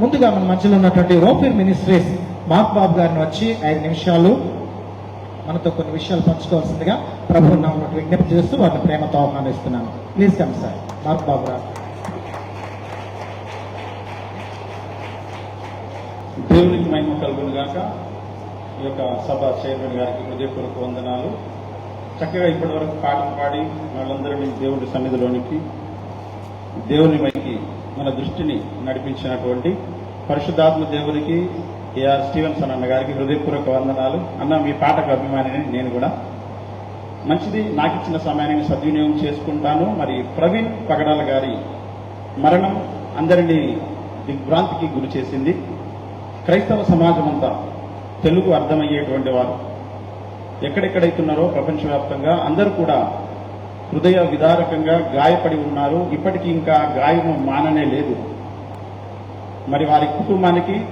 ముందుగా మన మధ్యలో ఉన్నటువంటి ఓపెన్ మినిస్ట్రీస్ మాక్ బాబు గారిని వచ్చి ఐదు నిమిషాలు మనతో కొన్ని విషయాలు పంచుకోవాల్సిందిగా ప్రభు నామను విజ్ఞప్తి చేస్తూ వారిని ప్రేమతో ఆహ్వానిస్తున్నాను. ప్లీజ్ కమ్ సార్ మాక్ బాబు గారు. దేవునికి మహిమ కలుగును గాక. ఈ యొక్క సభ చైర్మన్ గారికి హృదయపూర్వక వందనాలు. చక్కగా ఇప్పటి వరకు పాటలు పాడి వాళ్ళందరినీ దేవుడి సన్నిధిలోనికి దేవుని వైకి మన దృష్టిని నడిపించినటువంటి పరిశుద్ధాత్మ దేవునికి ఏఆర్ స్టీవెన్సన్ అన్న గారికి హృదయపూర్వక వందనాలు. అన్న మీ పాటకు అభిమానిని నేను కూడా. మంచిది నాకు ఇచ్చిన సమయాన్ని సద్వినియోగం చేసుకుంటాను. మరి ప్రవీణ్ పగడాల గారి మరణం అందరినీ దిగ్భ్రాంతికి గురి చేసింది. క్రైస్తవ సమాజం అంతా తెలుగు అర్థమయ్యేటువంటి వారు. ఎక్కడెక్కడైతున్నారో ప్రపంచవ్యాప్తంగా అందరూ కూడా హృదయ విదారకంగా గాయపడి ఉన్నారు. ఇప్పటికీ ఇంకా గాయము మాననే లేదు. మరి వారి కుటుంబానికి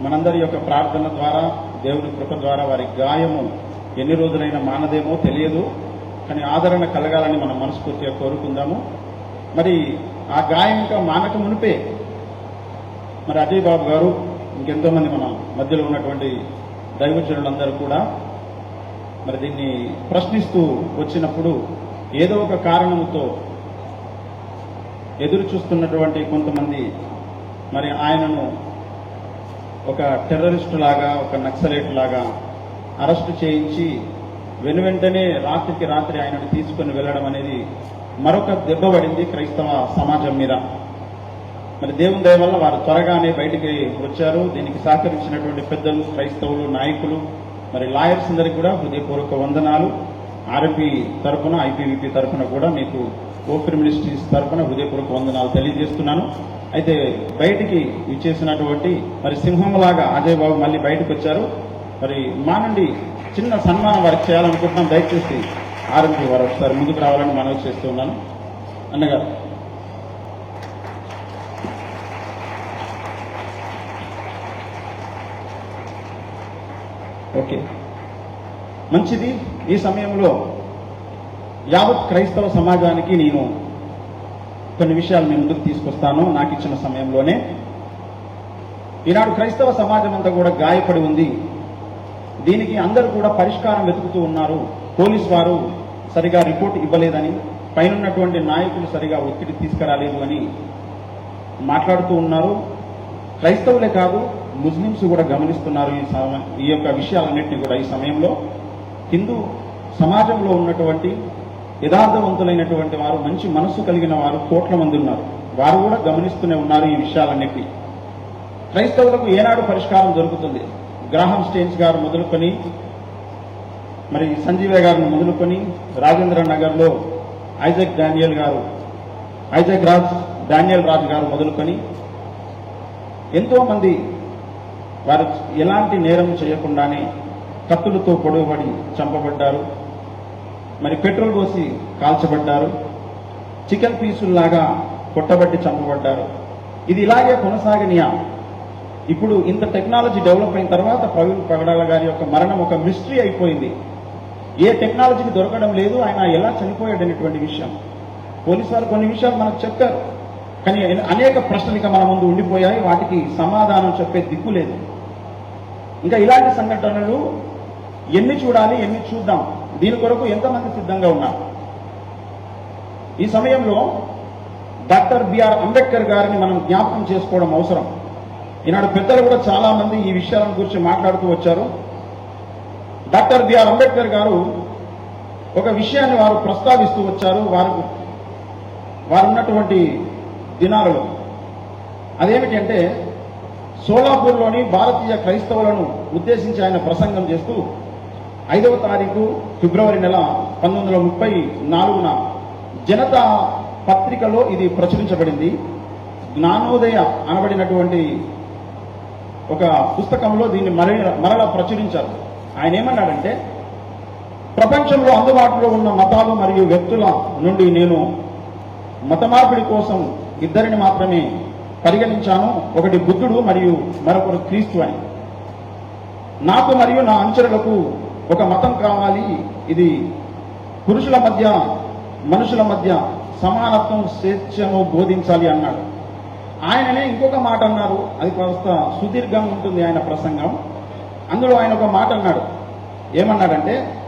మనందరి యొక్క ప్రార్థన ద్వారా దేవుని కృప ద్వారా వారి గాయము ఎన్ని రోజులైనా మానదేమో తెలియదు. కానీ ఆదరణ కలగాలని మనం మనస్ఫూర్తిగా కోరుకుందాము. మరి ఆ గాయం ఇంకా మానక మునిపే. మరి అజయ్ బాబు గారు ఇంకెంతో మంది మన మధ్యలో ఉన్నటువంటి దైవజనులందరూ కూడా మరి దీన్ని ప్రశ్నిస్తూ వచ్చినప్పుడు ఏదో ఒక కారణంతో ఎదురు చూస్తున్నటువంటి కొంతమంది మరి ఆయనను ఒక టెర్రరిస్టు లాగా ఒక నక్సలైట్ లాగా అరెస్టు చేయించి వెను వెంటనే రాత్రికి రాత్రి ఆయనను తీసుకొని వెళ్ళడం అనేది మరొక దెబ్బ పడింది క్రైస్తవ సమాజం మీద. మరి దేవుని దయ వల్ల వారు త్వరగానే బయటికి వచ్చారు. దీనికి సహకరించినటువంటి పెద్దలు క్రైస్తవులు నాయకులు మరి లాయర్స్ అందరికి కూడా హృదయపూర్వక వందనాలు. ఆర్ఎంపీ తరఫున ఐపీవీపీ తరఫున కూడా మీకు ఓపెన్ మినిస్ట్రీస్ తరఫున హృదయపూర్వక వందనాలు తెలియజేస్తున్నాను. అయితే బయటికి ఇచ్చేసినటువంటి మరి సింహంలాగా అజయ్ బాబు మళ్ళీ బయటకు వచ్చారు. మరి మా నుండి చిన్న సన్మానం వారికి చేయాలనుకుంటున్నాం. దయచేసి ఆర్ఎంపీ వారు ఒకసారి ముందుకు రావాలని మనవి చేస్తున్నాను అన్నగారు. ఓకే. మంచిది ఈ సమయంలో యావత్ క్రైస్తవ సమాజానికి నేను కొన్ని విషయాలు మీ ముందుకు తీసుకొస్తాను. నాకు ఇచ్చిన సమయంలోనే. ఈనాడు క్రైస్తవ సమాజం అంతా కూడా గాయపడి ఉంది. దీనికి అందరూ కూడా పరిష్కారం వెతుకుతూ ఉన్నారు. పోలీస్ వారు సరిగా రిపోర్ట్ ఇవ్వలేదని పైనున్నటువంటి నాయకులు సరిగా ఒత్తిడి తీసుకురాలేదు అని మాట్లాడుతూ ఉన్నారు. క్రైస్తవులే కాదు ముస్లింస్ కూడా గమనిస్తున్నారు ఈ సమ- ఈ యొక్క విషయాలన్నింటినీ కూడా ఈ సమయంలో. హిందూ సమాజంలో ఉన్నటువంటి యథార్థవంతులైనటువంటి వారు మంచి మనస్సు కలిగిన వారు కోట్ల మంది ఉన్నారు. వారు కూడా గమనిస్తూనే ఉన్నారు ఈ విషయాలన్నింటినీ. క్రైస్తవులకు ఏనాడు పరిష్కారం దొరుకుతుంది. గ్రాహం స్టేన్స్ గారు మొదలుకొని మరి సంజీవే గారిని మొదలుకొని రాజేంద్ర నగర్లో ఐజక్ డానియల్ గారు ఐజక్ రాజ్ డానియల్ రాజ్ గారు మొదలుకొని ఎంతో మంది వారు ఎలాంటి నేరం చేయకుండానే కత్తులతో పొడవబడి చంపబడ్డారు. మరి పెట్రోల్ పోసి కాల్చబడ్డారు. చికెన్ పీసుల్లాగా కొట్టబట్టి చంపబడ్డారు. ఇది ఇలాగే కొనసాగనియా. ఇప్పుడు ఇంత టెక్నాలజీ డెవలప్ అయిన తర్వాత ప్రవీణ్ పగడాల గారి యొక్క మరణం ఒక మిస్టరీ అయిపోయింది. ఏ టెక్నాలజీకి దొరకడం లేదు ఆయన ఎలా చనిపోయాడు అనేటువంటి విషయం. పోలీసు వారు కొన్ని విషయాలు మనకు చెప్పారు. కానీ అనేక ప్రశ్నలు ఇక మన ముందు ఉండిపోయాయి. వాటికి సమాధానం చెప్పే దిక్కు లేదు. ఇంకా ఇలాంటి సంఘటనలు ఎన్ని చూడాలి ఎన్ని చూద్దాం? దీని కొరకు ఎంతమంది సిద్ధంగా ఉన్నారు? ఈ సమయంలో డాక్టర్ బిఆర్ అంబేద్కర్ గారిని మనం జ్ఞాపకం చేసుకోవడం అవసరం. ఈనాడు పెద్దలు కూడా చాలా మంది ఈ విషయాలను గురించి మాట్లాడుతూ వచ్చారు. డాక్టర్ బిఆర్ అంబేద్కర్ గారు ఒక విషయాన్ని వారు ప్రస్తావిస్తూ వచ్చారు. వారు వారు ఉన్నటువంటి దినాలలో. అదేమిటంటే సోలాపూర్లోని భారతీయ క్రైస్తవులను ఉద్దేశించి ఆయన ప్రసంగం చేస్తూ ఐదవ తారీఖు ఫిబ్రవరి నెల పంతొమ్మిది వందల ముప్పై నాలుగున జనతా పత్రికలో ఇది ప్రచురించబడింది. జ్ఞానోదయ అనబడినటువంటి ఒక పుస్తకంలో దీన్ని మరల మరలా ప్రచురించారు. ఆయన ఏమన్నాడంటే ప్రపంచంలో అందుబాటులో ఉన్న మతాలు మరియు వ్యక్తుల నుండి నేను మత మార్పిడి కోసం ఇద్దరిని మాత్రమే పరిగణించాను. ఒకటి బుద్ధుడు మరియు మరొకరు క్రీస్తు అని. నాకు మరియు నా అనుచరులకు ఒక మతం కావాలి. ఇది పురుషుల మధ్య మనుషుల మధ్య సమానత్వం స్వేచ్ఛను బోధించాలి అన్నాడు. ఆయననే ఇంకొక మాట అన్నారు. అది కాస్త సుదీర్ఘంగా ఉంటుంది ఆయన ప్రసంగం. అందులో ఆయన ఒక మాట అన్నాడు. ఏమన్నాడంటే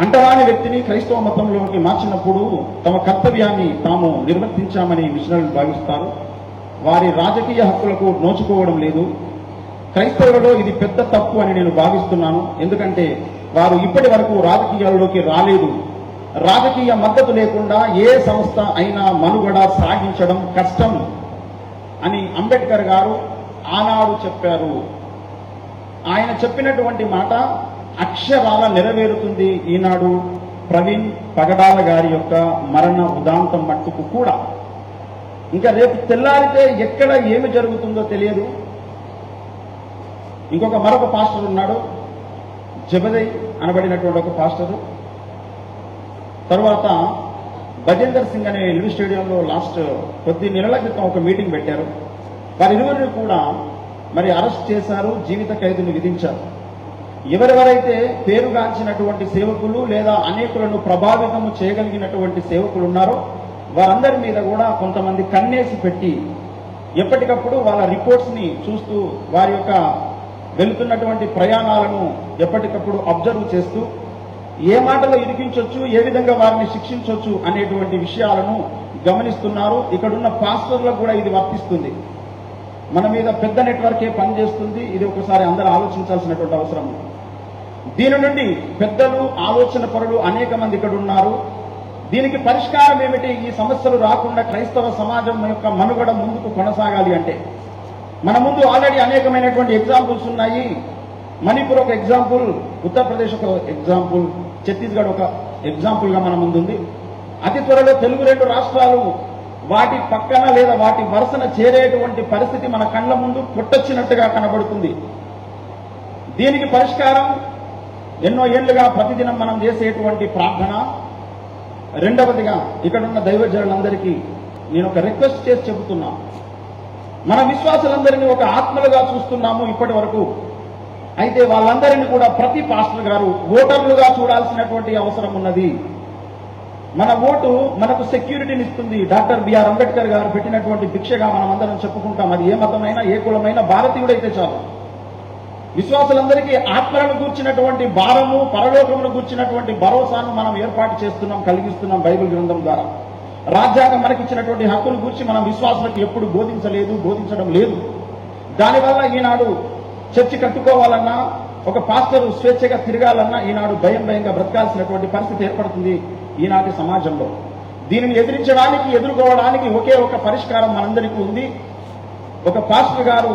అంటరాని వ్యక్తిని క్రైస్తవ మతంలోకి మార్చినప్పుడు తమ కర్తవ్యాన్ని తాము నిర్వర్తించామని మిషనరీలు భావిస్తారు. వారి రాజకీయ హక్కులకు నోచుకోవడం లేదు. క్రైస్తవులలో ఇది పెద్ద తప్పు అని నేను భావిస్తున్నాను. ఎందుకంటే వారు ఇప్పటి వరకు రాజకీయాల్లోకి రాలేదు. రాజకీయ మద్దతు లేకుండా ఏ సంస్థ అయినా మనుగడ సాగించడం కష్టం అని అంబేద్కర్ గారు ఆనాడు చెప్పారు. ఆయన చెప్పినటువంటి మాట అక్షరాల నెరవేరుతుంది ఈనాడు ప్రవీణ్ పగడాల గారి యొక్క మరణ ఉదాంతం మట్టుకు కూడా. ఇంకా రేపు తెల్లారితే ఎక్కడ ఏమి జరుగుతుందో తెలియదు. ఇంకొక మరొక పాస్టర్ ఉన్నాడు జబదయ్ అనబడినటువంటి ఒక పాస్టరు. తర్వాత భజేందర్ సింగ్ అనే ఎల్వి స్టేడియంలో లాస్ట్ కొద్ది నెలల క్రితం ఒక మీటింగ్ పెట్టారు. వారిరువురిని కూడా మరి అరెస్ట్ చేశారు జీవిత ఖైదును విధించారు. ఎవరెవరైతే పేరుగాంచినటువంటి సేవకులు లేదా అనేకులను ప్రభావితము చేయగలిగినటువంటి సేవకులు ఉన్నారో వారందరి మీద కూడా కొంతమంది కన్నేసి పెట్టి ఎప్పటికప్పుడు వాళ్ళ రిపోర్ట్స్ని చూస్తూ వారి యొక్క వెళుతున్నటువంటి ప్రయాణాలను ఎప్పటికప్పుడు అబ్జర్వ్ చేస్తూ ఏ మాటలో ఇరికించవచ్చు ఏ విధంగా వారిని శిక్షించవచ్చు అనేటువంటి విషయాలను గమనిస్తున్నారు. ఇక్కడున్న పాస్టర్లకు కూడా ఇది వర్తిస్తుంది. మన మీద పెద్ద నెట్వర్కే పనిచేస్తుంది. ఇది ఒకసారి అందరూ ఆలోచించాల్సినటువంటి అవసరం దీని నుండి పెద్దలు ఆలోచన పరులు అనేక మంది ఇక్కడ ఉన్నారు దీనికి పరిష్కారం ఏమిటి? ఈ సమస్యలు రాకుండా క్రైస్తవ సమాజం యొక్క మనుగడ ముందుకు కొనసాగాలి అంటే. మన ముందు ఆల్రెడీ అనేకమైనటువంటి ఎగ్జాంపుల్స్ ఉన్నాయి. మణిపూర్ ఒక ఎగ్జాంపుల్ ఉత్తరప్రదేశ్ ఒక ఎగ్జాంపుల్ ఛత్తీస్గఢ్ ఒక ఎగ్జాంపుల్గా మన ముందుంది. అతి త్వరలో తెలుగు రెండు రాష్ట్రాలు వాటి పక్కన లేదా వాటి వరుసన చేరేటువంటి పరిస్థితి మన కళ్ళ ముందు పుట్టొచ్చినట్టుగా కనబడుతుంది. దీనికి పరిష్కారం ఎన్నో ఏళ్ళుగా ప్రతిదినం మనం చేసేటువంటి ప్రార్థన రెండవదిగా ఇక్కడున్న దైవజనులందరికీ నేను ఒక రిక్వెస్ట్ చేసి చెబుతున్నా. మన విశ్వాసులందరినీ ఒక ఆత్మలుగా చూస్తున్నాము ఇప్పటి వరకు. అయితే వాళ్ళందరినీ కూడా ప్రతి పాస్టర్ గారు ఓటర్లుగా చూడాల్సినటువంటి అవసరం ఉన్నది. మన ఓటు మనకు సెక్యూరిటీని ఇస్తుంది. డాక్టర్ బిఆర్ అంబేద్కర్ గారు పెట్టినటువంటి భిక్షగా మనం అందరం చెప్పుకుంటాం. అది ఏ మతమైనా ఏ కులమైనా భారతీయుడైతే చాలు. విశ్వాసులందరికీ ఆత్మలను గూర్చినటువంటి భారము పరలోకమును గూర్చినటువంటి భరోసాను మనం ఏర్పాటు చేస్తున్నాం కలిగిస్తున్నాం బైబిల్ గ్రంథం ద్వారా. రాజ్యాంగం మనకిచ్చినటువంటి హక్కును గూర్చి మనం విశ్వాసులకు ఎప్పుడు బోధించలేదు బోధించడం లేదు. దానివల్ల ఈనాడు చర్చి కట్టుకోవాలన్నా ఒక పాస్టర్ స్వేచ్ఛగా తిరగాలన్నా ఈనాడు భయం భయంగా బ్రతకాల్సినటువంటి పరిస్థితి ఏర్పడుతుంది ఈనాటి సమాజంలో. దీనిని ఎదిరించడానికి ఎదుర్కోవడానికి ఒకే ఒక పరిష్కారం మనందరికీ ఉంది. ఒక పాస్టర్ గారు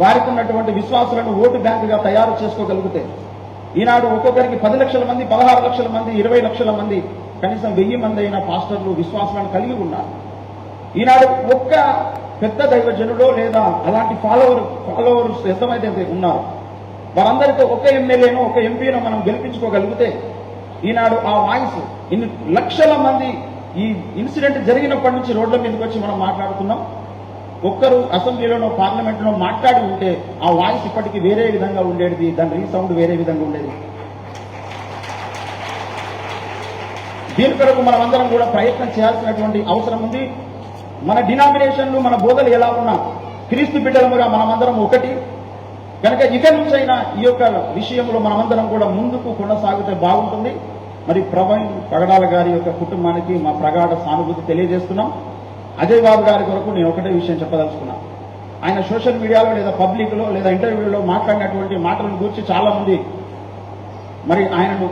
వారికి ఉన్నటువంటి విశ్వాసులను ఓటు బ్యాంకుగా తయారు చేసుకోగలిగితే ఈనాడు ఒక్కొక్కరికి పది లక్షల మంది పదహారు లక్షల మంది ఇరవై లక్షల మంది కనీసం వెయ్యి మంది అయిన పాస్టర్లు విశ్వాసాలను కలిగి ఉన్నారు ఈనాడు ఒక్క పెద్ద దైవజనుడో లేదా అలాంటి ఫాలోవర్ ఫాలోవర్స్ ఎంతమైతే ఉన్నారు వారందరితో ఒక ఎమ్మెల్యేనో ఒక ఎంపీనో మనం గెలిపించుకోగలిగితే ఈనాడు ఆ వాయిస్ ఇన్ని లక్షల మంది ఈ ఇన్సిడెంట్ జరిగినప్పటి నుంచి రోడ్ల మీదకి వచ్చి మనం మాట్లాడుతున్నాం. ఒక్కరు అసెంబ్లీలోనో పార్లమెంట్లో మాట్లాడి ఉంటే ఆ వాయిస్ ఇప్పటికీ వేరే విధంగా ఉండేది దాని రీసౌండ్ వేరే విధంగా ఉండేది. దీని కొరకు మనమందరం కూడా ప్రయత్నం చేయాల్సినటువంటి అవసరం ఉంది. మన డినామినేషన్లు మన బోధలు ఎలా ఉన్నా క్రీస్తు బిడ్డలముగా మనమందరం ఒకటి. కనుక ఇక నుంచైనా ఈ యొక్క విషయంలో మనమందరం కూడా ముందుకు కొనసాగితే బాగుంటుంది. మరి ప్రవీణ్ ప్రగడాల గారి యొక్క కుటుంబానికి మా ప్రగాఢ సానుభూతి తెలియజేస్తున్నాం. అజయ్ బాబు గారి కొరకు నేను ఒకటే విషయం చెప్పదలుచుకున్నా. ఆయన సోషల్ మీడియాలో లేదా పబ్లిక్లో లేదా ఇంటర్వ్యూలో మాట్లాడినటువంటి మాటలను గురించి చాలా మంది మరి ఆయనను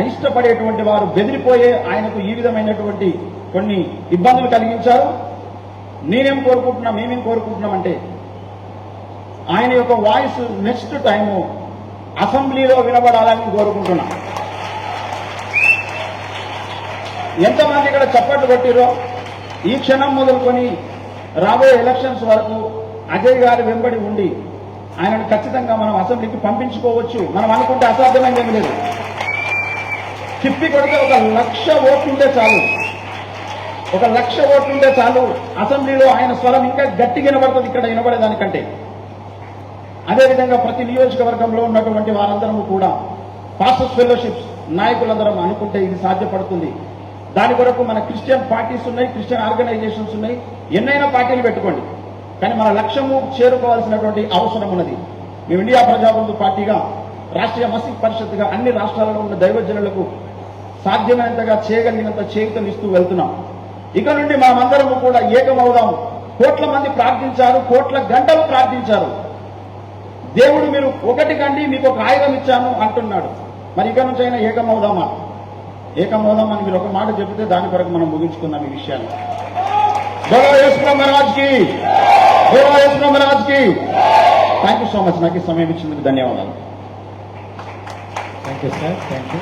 అయిష్టపడేటువంటి వారు బెదిరిపోయే ఆయనకు ఈ విధమైనటువంటి కొన్ని ఇబ్బందులు కలిగించారు. నేనేం కోరుకుంటున్నా మేమేం కోరుకుంటున్నామంటే ఆయన యొక్క వాయిస్ నెక్స్ట్ టైము అసెంబ్లీలో వినబడాలని కోరుకుంటున్నా. ఎంతమంది ఇక్కడ చప్పట్లు కొట్టిరో ఈ క్షణం మొదలుకొని రాబోయే ఎలక్షన్స్ వరకు అజయ్ గారి వెంబడి ఉండి ఆయనను ఖచ్చితంగా మనం అసెంబ్లీకి పంపించుకోవచ్చు. మనం అనుకుంటే అసాధ్యమైంది లేదు. తిప్పి కొడితే ఒక లక్ష ఓట్లుంటే చాలు. ఒక లక్ష ఓట్లుంటే చాలు. అసెంబ్లీలో ఆయన స్వరం ఇంకా గట్టిగా వినబడుతుంది ఇక్కడ వినబడేదానికంటే. అదేవిధంగా ప్రతి నియోజకవర్గంలో ఉన్నటువంటి వారందరము కూడా పాస్టర్స్ ఫెలోషిప్స్ నాయకులందరం అనుకుంటే ఇది సాధ్యపడుతుంది. దాని కొరకు మన క్రిస్టియన్ పార్టీస్ ఉన్నాయి క్రిస్టియన్ ఆర్గనైజేషన్స్ ఉన్నాయి. ఎన్నైనా పార్టీలు పెట్టుకోండి. కానీ మన లక్ష్యము చేరుకోవాల్సినటువంటి అవసరం ఉన్నది. మేము ఇండియా ప్రజాబంధు పార్టీగా రాష్ట్రీయ మసీద్ పరిషత్గా అన్ని రాష్ట్రాలలో ఉన్న దైవజనులకు సాధ్యమైనంతగా చేయగలిగినంత చేయుతనిస్తూ వెళ్తున్నాం. ఇక నుండి మనమందరము కూడా ఏకమవుదాం కోట్ల మంది ప్రార్థించారు కోట్ల గంటలు ప్రార్థించారు. దేవుడు మీరు ఒకటి కండి మీకు ఒక ఆయుధం ఇచ్చాను అంటున్నాడు. మరి ఇక నుంచి అయినా ఏకమవుదామా? ఏకమవుదాం మనకి ఒక మాట చెబితే దాని కొరకు మనం ముగించుకున్నాం ఈ విషయాన్ని. బోలో యేసు థ్యాంక్ యూ సో మచ్ నాకు సమయం ఇచ్చినందుకు ధన్యవాదాలు. Thank you sir thank you